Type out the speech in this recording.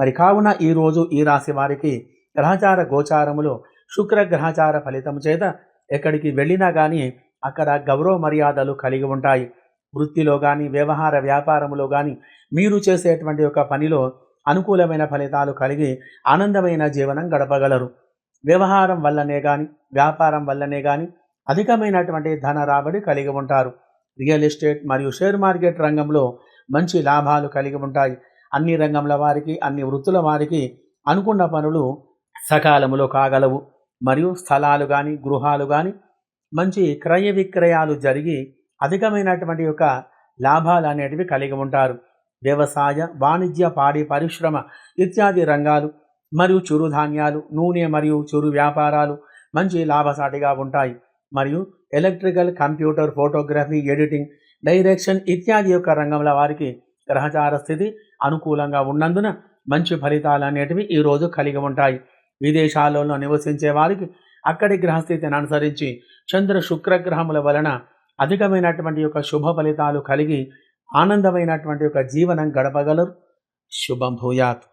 మరి కావున ఈరోజు ఈ రాశి వారికి గ్రహచార గోచారములో శుక్ర గ్రహచార ఫలితం చేత ఎక్కడికి వెళ్ళినా కానీ అక్కడ గౌరవ మర్యాదలు కలిగి ఉంటాయి. వృత్తిలో కానీ వ్యవహార వ్యాపారములో కానీ మీరు చేసేటువంటి ఒక పనిలో అనుకూలమైన ఫలితాలు కలిగి ఆనందమైన జీవనం గడపగలరు. వ్యవహారం వల్లనే కానీ వ్యాపారం వల్లనే కానీ అధికమైనటువంటి ధన రాబడి కలిగి ఉంటారు. రియల్ ఎస్టేట్ మరియు షేర్ మార్కెట్ రంగంలో మంచి లాభాలు కలిగి ఉంటాయి. అన్ని రంగంల వారికి అన్ని వృత్తుల వారికి అనుకున్న పనులు సకాలములో కాగలవు. మరియు స్థలాలు కానీ గృహాలు కానీ మంచి క్రయ విక్రయాలు జరిగి అధికమైనటువంటి యొక్క లాభాలు అనేటివి కలిగి ఉంటారు. వ్యవసాయ వాణిజ్య పాడి పరిశ్రమ ఇత్యాది రంగాలు మరియు చిరుధాన్యాలు నూనె మరియు చిరు వ్యాపారాలు మంచి లాభసాటిగా ఉంటాయి. మరియు electrical computer photography editing direction ఇత్యాది యొక్క రంగంలో వారికి గ్రహచార స్థితి అనుకూలంగా ఉన్నందున మంచి ఫలితాలు అనేటివి ఈరోజు కలిగి ఉంటాయి. విదేశాలలో నివసించే వారికి అక్కడి గ్రహస్థితిని అనుసరించి చంద్ర శుక్రగ్రహముల వలన అధికమైనటువంటి యొక్క శుభ ఫలితాలు కలిగి ఆనందమైనటువంటి యొక్క జీవనం గడపగలరు. శుభం భూయాత్.